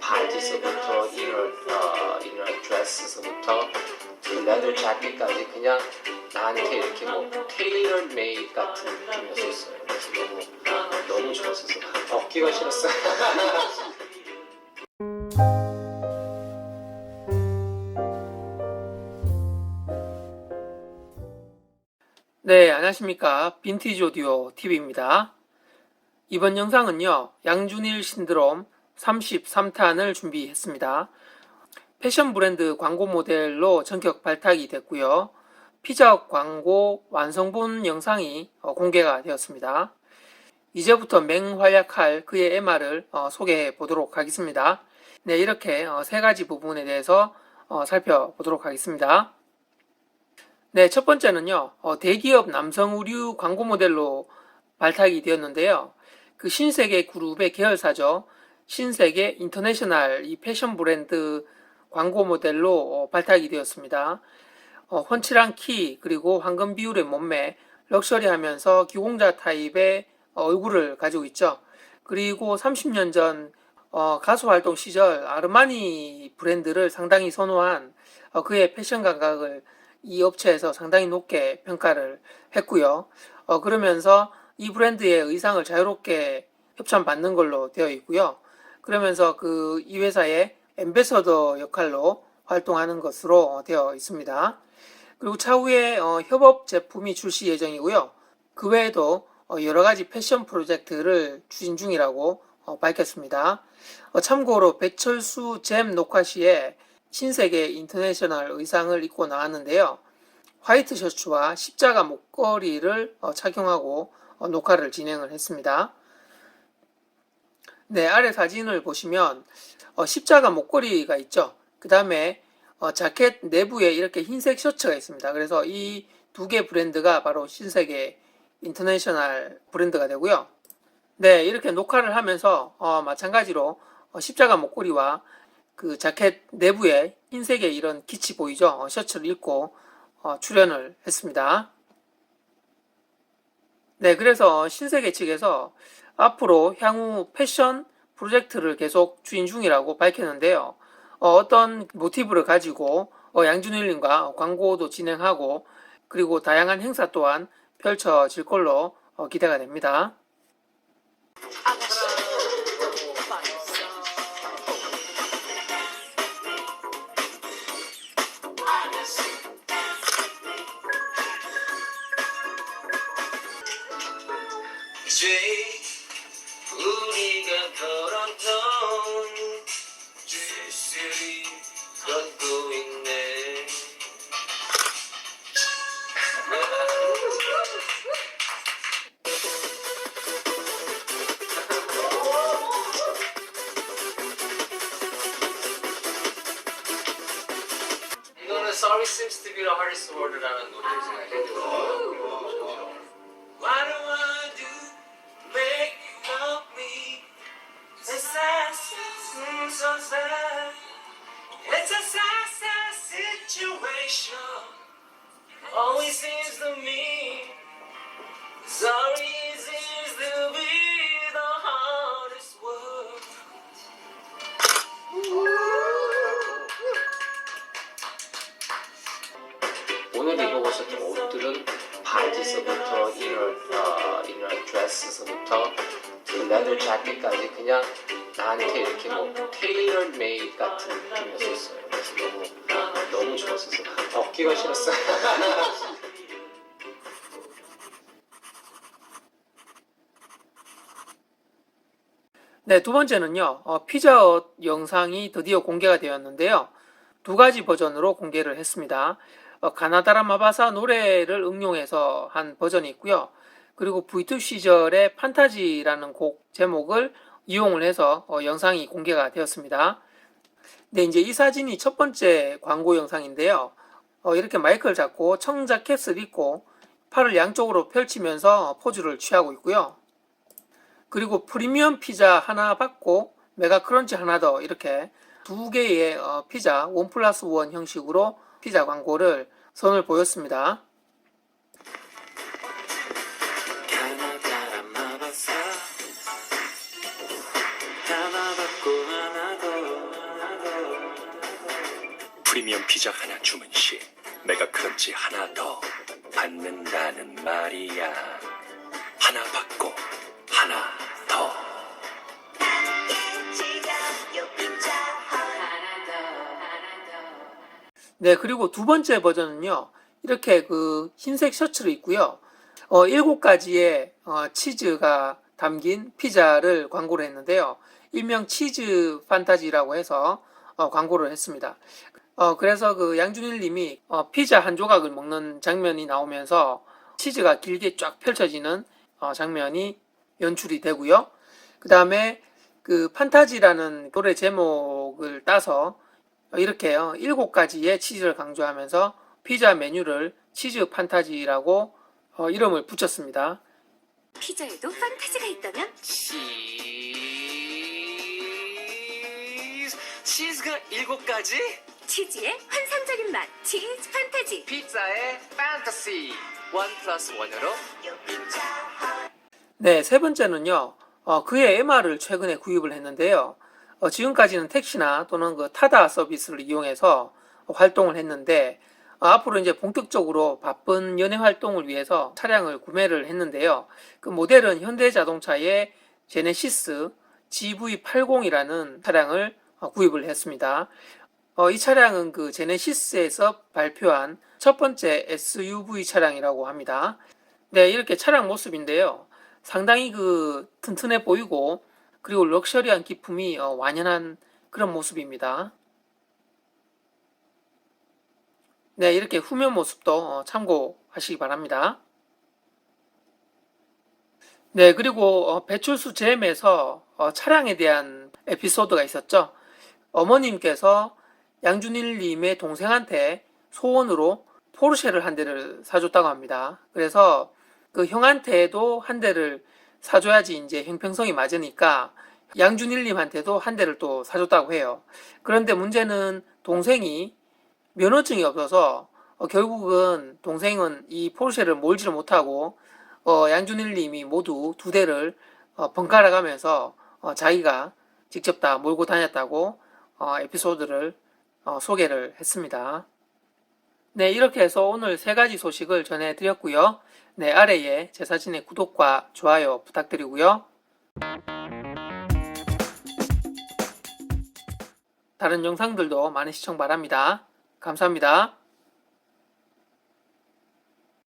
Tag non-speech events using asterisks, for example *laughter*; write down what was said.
바지서부터 이너 어, 이너 드레스서부터 그 레더 자켓까지 그냥 나한테 이렇게 뭐 테일러 메이드 같은 느낌이었어요. 그래서 너무 너무 좋았었어. 어깨가 싫었어. 네, 안녕하십니까. 빈티지 오디오 TV입니다. 이번 영상은요, 양준일 신드롬 33탄을 준비했습니다. 패션 브랜드 광고 모델로 전격 발탁이 됐고요. 피자 광고 완성본 영상이 어, 공개가 되었습니다. 이제부터 맹활약할 그의 MR을 어, 소개해 보도록 하겠습니다. 네, 이렇게 어, 세 가지 부분에 대해서 어, 살펴보도록 하겠습니다. 네, 첫 번째는요, 어, 대기업 남성 의류 광고 모델로 발탁이 되었는데요. 그 신세계 그룹의 계열사죠. 신세계 인터내셔널 이 패션 브랜드 광고 모델로 어, 발탁이 되었습니다. 어, 훤칠한 키, 그리고 황금 비율의 몸매, 럭셔리하면서 기공자 타입의 어, 얼굴을 가지고 있죠. 그리고 30년 전 어, 가수 활동 시절 아르마니 브랜드를 상당히 선호한 어, 그의 패션 감각을 이 업체에서 상당히 높게 평가를 했고요. 어, 그러면서 이 브랜드의 의상을 자유롭게 협찬받는 걸로 되어 있고요. 그러면서 그 이 회사의 엠베서더 역할로 활동하는 것으로 되어 있습니다. 그리고 차후에 어, 협업 제품이 출시 예정이고요. 그 외에도 어, 여러 가지 패션 프로젝트를 추진 중이라고 어, 밝혔습니다. 어, 참고로 배철수 잼 녹화 시에 신세계 인터내셔널 의상을 입고 나왔는데요. 화이트 셔츠와 십자가 목걸이를 어, 착용하고 어, 녹화를 진행을 했습니다. 네, 아래 사진을 보시면 어, 십자가 목걸이가 있죠. 그 다음에 어, 자켓 내부에 이렇게 흰색 셔츠가 있습니다. 그래서 이 두 개 브랜드가 바로 신세계 인터내셔널 브랜드가 되고요. 네, 이렇게 녹화를 하면서 어, 마찬가지로 어, 십자가 목걸이와 그 자켓 내부에 흰색의 이런 기치 보이죠? 어, 셔츠를 입고 어, 출연을 했습니다. 네, 그래서 신세계 측에서 앞으로 향후 패션 프로젝트를 계속 추진 중이라고 밝혔는데요. 어, 떤 모티브를 가지고 어, 양준일님과 광고도 진행하고 그리고 다양한 행사 또한 펼쳐질 걸로 어, 기대가 됩니다. the hardest sword that I've ever Why do I do make you love me? It's sad, so sad. It's a sad, sad situation. 바지서부터 이너 어, 이너 드레스서부터 그 레더 자켓까지 그냥 나한테 이렇게 뭐 테일러 메이드 같은 느낌이었어요. 그래서 너무 너무 좋았었어. 어깨가 싫었어. *laughs* 네, 두 번째는요, 어, 피자헛 영상이 드디어 공개가 되었는데요. 두 가지 버전으로 공개를 했습니다. 어, 가나다라 마바사 노래를 응용해서 한 버전이 있고요. 그리고 V2 시절의 판타지라는 곡 제목을 이용을 해서 어, 영상이 공개가 되었습니다. 네, 이제 이 사진이 첫 번째 광고 영상인데요. 어, 이렇게 마이크를 잡고 청자켓을 입고 팔을 양쪽으로 펼치면서 포즈를 취하고 있고요. 그리고 프리미엄 피자 하나 받고 메가 크런치 하나 더 이렇게 두 개의 어, 피자 원 플러스 원 형식으로 피자 광고를 선을 보였습니다. 프리미엄 피자 하나 주문 시 내가 크런치 하나 더 받는다는 말이야. 하나 받고 네, 그리고 두 번째 버전은요, 이렇게 그 흰색 셔츠를 입고요, 어, 일곱 가지의 어, 치즈가 담긴 피자를 광고를 했는데요. 일명 치즈 판타지라고 해서 어, 광고를 했습니다. 어, 그래서 그 양준일 님이 어, 피자 한 조각을 먹는 장면이 나오면서 치즈가 길게 쫙 펼쳐지는 어, 장면이 연출이 되고요. 그 다음에 그 판타지라는 노래 제목을 따서 이렇게요. 일곱 가지의 치즈를 강조하면서 피자 메뉴를 치즈 판타지라고 어, 이름을 붙였습니다. 피자에도 판타지가 있다면 치즈 치즈가 일곱 가지 치즈의 환상적인 맛 치즈 판타지 피자의 판타시 원 플러스 원으로 네, 세 번째는요. 어, 그의 MR을 최근에 구입을 했는데요. 어, 지금까지는 택시나 또는 그 타다 서비스를 이용해서 활동을 했는데 어, 앞으로 이제 본격적으로 바쁜 연예 활동을 위해서 차량을 구매를 했는데요. 그 모델은 현대자동차의 제네시스 GV80이라는 차량을 어, 구입을 했습니다. 어, 이 차량은 그 제네시스에서 발표한 첫 번째 SUV 차량이라고 합니다. 네, 이렇게 차량 모습인데요. 상당히 그 튼튼해 보이고 그리고 럭셔리한 기품이 어, 완연한 그런 모습입니다. 네, 이렇게 후면 모습도 어, 참고하시기 바랍니다. 네, 그리고 어, 배출수 잼에서 어, 차량에 대한 에피소드가 있었죠. 어머님께서 양준일님의 동생한테 소원으로 포르쉐를 한 대를 사줬다고 합니다. 그래서 그 형한테도 한 대를 사줘야지 이제 형평성이 맞으니까 양준일님한테도 한 대를 또 사줬다고 해요. 그런데 문제는 동생이 면허증이 없어서 어, 결국은 동생은 이 포르쉐를 몰지를 못하고 어, 양준일님이 모두 두 대를 어, 번갈아 가면서 어, 자기가 직접 다 몰고 다녔다고 어, 에피소드를 어, 소개를 했습니다. 네, 이렇게 해서 오늘 세 가지 소식을 전해드렸고요. 네, 아래에 제 사진의 구독과 좋아요 부탁드리고요. 다른 영상들도 많은 시청 바랍니다. 감사합니다.